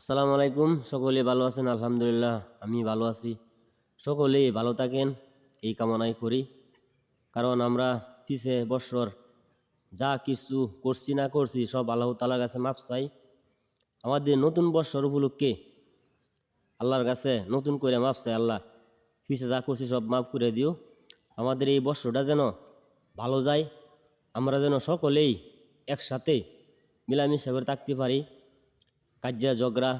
আসসালামু আলাইকুম। সকলে ভালো আছেন? আলহামদুলিল্লাহ, আমি ভালো আছি। সকলেই ভালো থাকেন, এই কামনাই করি। কারণ আমরা পিছে বৎসর যা কিছু করছি না করছি, সব আল্লাহ তালার কাছে মাপ চাই। আমাদের নতুন বৎসর উপলক্ষে আল্লাহর কাছে নতুন করে মাপ চাই আল্লাহ। পিছে যা করছি সব মাফ করে দিও। আমাদের এই বৎসরটা যেন ভালো যায়, আমরা যেন সকলেই একসাথে মিলামিশা করে থাকতে পারি। কাজ্যা, ঝগড়া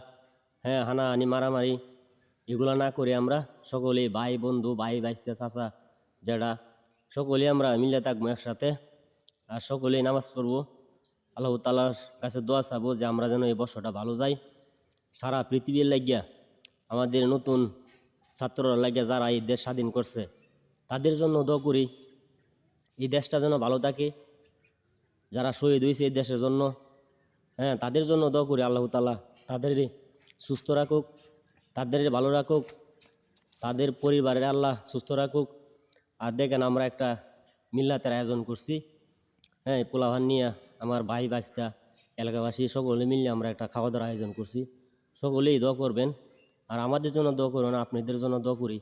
হ্যাঁ হানাহানি মারামারি, এগুলো না করে আমরা সকলেই ভাই, বন্ধু, ভাই বাইস্তে চাচা যারা সকলেই আমরা মিলে থাকব একসাথে আর সকলেই নামাজ পড়ব। আল্লাহ তালার কাছে দোয়া চাবো যে আমরা যেন এই বর্ষটা ভালো যাই। সারা পৃথিবীর লাগিয়া, আমাদের নতুন ছাত্ররা লাগিয়া যারা এই দেশ স্বাধীন করছে, তাদের জন্য দোয়া করি, এই দেশটা যেন ভালো থাকে। যারা শহীদ হয়েছে এই দেশের জন্য হ্যাঁ তাদের জন্য দোয়া করি আল্লাহ তালা তাদের সুস্থ রাখুক, তাদের ভালো রাখুক, তাদের পরিবারের আল্লাহ সুস্থ রাখুক। আর দেখেন আমরা একটা মিল্লাতের আয়োজন করছি। হ্যাঁ পোলাভান নিয়ে আমার ভাই বাস্তা এলাকাবাসী সকলে মিলে আমরা একটা খাওয়া দাওয়ার আয়োজন করছি। সকলেই দোয়া করবেন। আর আমাদের জন্য দোয়া করবেন আপনাদের জন্য দোয়া করি।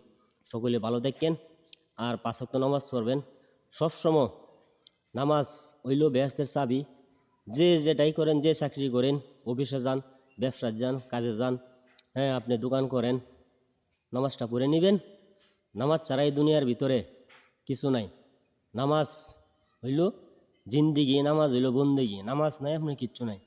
সকলে ভালো দেখেন আর পাঁচক্ত নামাজ পড়বেন। সবসময় নামাজ হইল বেহেস্তের চাবি। যে যেটাই করেন, যে চাকরি করেন, অফিসে যান ব্যবসা যান, কাজে যান হ্যাঁ আপনি দোকান করেন, নামাজটা পড়ে নেবেন। নামাজ ছাড়াই দুনিয়ার ভিতরে কিছু নাই। নামাজ হইল জিন্দিগি, নামাজ হইল বন্দিগি। নামাজ নাই আপনার কিচ্ছু নাই।